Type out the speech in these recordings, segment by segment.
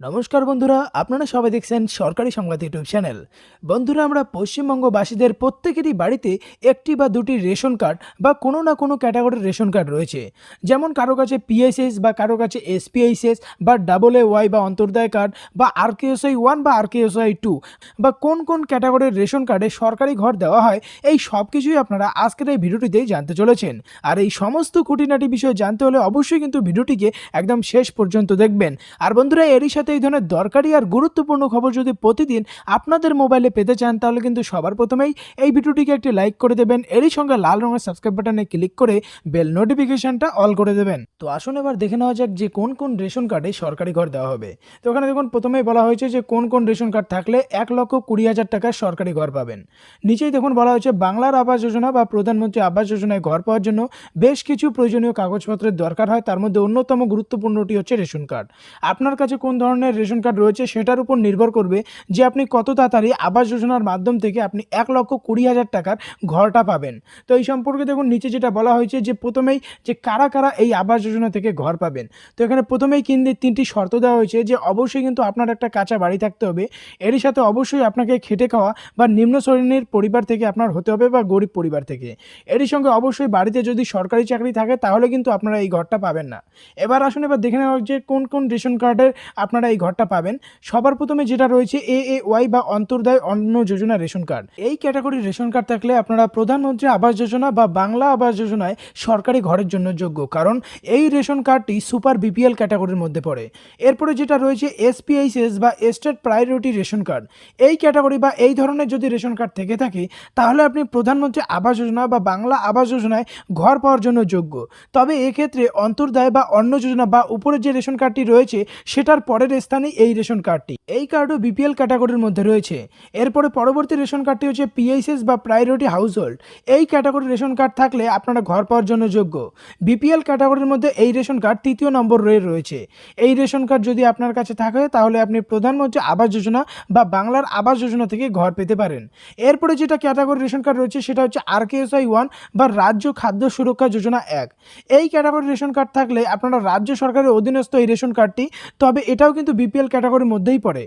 নমস্কার বন্ধুরা, আপনারা সবাই দেখছেন সরকারি সংবাদ ইউটিউব চ্যানেল। বন্ধুরা, আমরা পশ্চিমবঙ্গবাসীদের প্রত্যেকেরই বাড়িতে একটি বা দুটি রেশন কার্ড বা কোনো না কোনো ক্যাটাগরির রেশন কার্ড রয়েছে। যেমন কারও কাছে পিএসএস বা কারও কাছে এসপিআইসিএস বা ডাবল এ ওয়াই বা অন্তর্দয় কার্ড বা আরকেএসআই ওয়ান বা আরকেএসআই টু বা কোন কোন ক্যাটাগরির রেশন কার্ডে সরকারি ঘর দেওয়া হয়, এই সব কিছুই আপনারা আজকের এই ভিডিওটিতেই জানতে চলেছেন। আর এই সমস্ত খুঁটিনাটি বিষয় জানতে হলে অবশ্যই কিন্তু ভিডিওটিকে একদম শেষ পর্যন্ত দেখবেন। আর বন্ধুরা, এরই সাথে এই ধরনের দরকারি আর গুরুত্বপূর্ণ খবর যদি প্রতিদিন আপনাদের মোবাইলে পেতে চান, তাহলে কিন্তু সবার প্রথমেই এই ভিডিওটিকে একটি লাইক করে দেবেন। এরই সঙ্গে লাল রঙের সাবস্ক্রাইব বাটনে ক্লিক করে বেল নোটিফিকেশনটা অল করে দেবেন। তো আসুন এবার দেখে নেওয়া যাক যে কোন কোন রেশন কার্ডে সরকারি ঘর দেওয়া হবে। তো ওখানে দেখুন, প্রথমেই বলা হয়েছে যে কোন কোন রেশন কার্ড থাকলে এক লক্ষ কুড়ি হাজার টাকার সরকারি ঘর পাবেন। নিচেই দেখুন বলা হয়েছে, বাংলার আবাস যোজনা বা প্রধানমন্ত্রী আবাস যোজনায় ঘর পাওয়ার জন্য বেশ কিছু প্রয়োজনীয় কাগজপত্রের দরকার হয়। তার মধ্যে অন্যতম গুরুত্বপূর্ণটি হচ্ছে রেশন কার্ড। আপনার কাছে কোন ধরনের রেশন কার্ড রয়েছে সেটার উপর নির্ভর করবে যে আপনি কত তাড়াতাড়ি আবাস যোজনার মাধ্যম থেকে আপনি এক লক্ষ কুড়ি হাজার টাকার ঘরটা পাবেন। তো এই সম্পর্কে দেখুন, নিচে যেটা বলা হয়েছে যে প্রথমেই যে কারা কারা এই আবাস যোজনা থেকে ঘর পাবেন। তো এখানে প্রথমেই কিন্তু তিনটি শর্ত দেওয়া হয়েছে যে অবশ্যই কিন্তু আপনার একটা কাঁচা বাড়ি থাকতে হবে। এরই সাথে অবশ্যই আপনাকে খেটে খাওয়া বা নিম্ন শ্রেণির পরিবার থেকে আপনার হতে হবে বা গরিব পরিবার থেকে। এরই সঙ্গে অবশ্যই বাড়িতে যদি সরকারি চাকরি থাকে তাহলে কিন্তু আপনারা এই ঘরটা পাবেন না। এবার আসুন, এবার দেখে নেওয়া যে কোন কোন রেশন কার্ডের আপনারা এই ঘরটা পাবেন। সবার প্রথমে যেটা রয়েছে এ এ ওয়াই বা অন্তর্দয় অন্ন যোজনা রেশন কার্ড। এই ক্যাটাগরির রেশন কার্ড থাকলে আপনারা প্রধানমন্ত্রী আবাস যোজনা বা বাংলা আবাস যোজনায় সরকারি ঘরের জন্য যোগ্য। কারণ এই রেশন কার্ডটি সুপার বিপিএল ক্যাটাগরির মধ্যে পড়ে। এরপরে যেটা রয়েছে এসপিআইসিএস বা স্টেট প্রায়োরিটি রেশন কার্ড। এই ক্যাটাগরি বা এই ধরনের যদি রেশন কার্ড থেকে থাকে, তাহলে আপনি প্রধানমন্ত্রী আবাস যোজনা বা বাংলা আবাস যোজনায় ঘর পাওয়ার জন্য যোগ্য। তবে এক্ষেত্রে অন্তর্দায় বা অন্য যোজনা বা উপরে যে রেশন কার্ডটি রয়েছে, সেটার পরের স্থানে এই রেশন কার্ডটি। এই কার্ডও বিপিএল ক্যাটাগরির মধ্যে রয়েছে। এরপরে পরবর্তী রেশন কার্ডটি হচ্ছে পিএইচএস বা প্রায়োরিটি হাউস হোল্ড এই ক্যাটাগরির রেশন কার্ড থাকলে আপনারা ঘর পাওয়ার জন্য যোগ্য। বিপিএল ক্যাটাগরির মধ্যে এই রেশন কার্ড তৃতীয় নম্বর রয়ে রয়েছে। এই রেশন কার্ড যদি আপনার কাছে থাকে, তাহলে আপনি প্রধানমন্ত্রী আবাস যোজনা বা বাংলার আবাস যোজনা থেকে ঘর পেতে পারেন। এরপরে যেটা ক্যাটাগরি রেশন কার্ড রয়েছে, সেটা হচ্ছে আরকেএসআই ওয়ান বা রাজ্য খাদ্য সুরক্ষা যোজনা এক। এই ক্যাটাগরি রেশন কার্ড থাকলে আপনারা রাজ্য সরকারের অধীনস্থ এই রেশন কার্ডটি, তবে এটাও কিন্তু বিপিএল ক্যাটাগরির মধ্যেই পড়ে।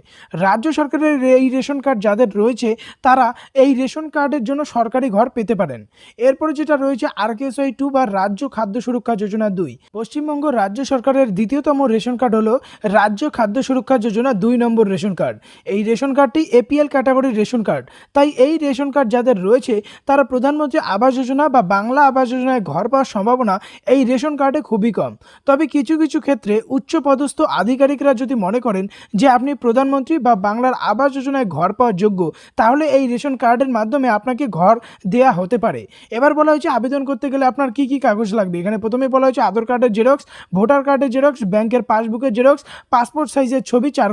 রাজ্য সরকারের এই রেশন কার্ড যাদের রয়েছে, তারা এই রেশন কার্ডের জন্য সরকারি ঘর পেতে পারেন। এরপরে যেটা রয়েছে আরকেএসআই টু বা রাজ্য খাদ্য সুরক্ষা যোজনা দুই। পশ্চিমবঙ্গ রাজ্য সরকারের দ্বিতীয়তম রেশন কার্ড হলো রাজ্য খাদ্য সুরক্ষা যোজনা দুই নম্বর রেশন কার্ড। এই রেশন কার্ডটি এপিএল ক্যাটাগরির রেশন কার্ড। তাই এই রেশন কার্ড যাদের রয়েছে, তারা প্রধানমন্ত্রী আবাস যোজনা বা বাংলা আবাস যোজনায় ঘর পাওয়ার সম্ভাবনা এই রেশন কার্ডে খুবই কম। তবে কিছু কিছু ক্ষেত্রে উচ্চপদস্থ আধিকারিকরা যদি মনে করেন যে আপনি প্রধানমন্ত্রী বা বাংলার আবাস যোজনায় ঘর পাওয়ার যোগ্য, তাহলে এই রেশন কার্ডের মাধ্যমে আপনাকে ঘর দেয়া হতে পারে। এবার বলা হয়েছে আবেদন করতে গেলে আপনার কি কি কাগজ লাগবে? এখানে প্রথমে বলা হয়েছে আধার কার্ডের জেরক্স, ভোটার কার্ডের জেরক্স, ব্যাংকের পাসবুকের জেরক্স, পাসপোর্ট সাইজের ছবি, চার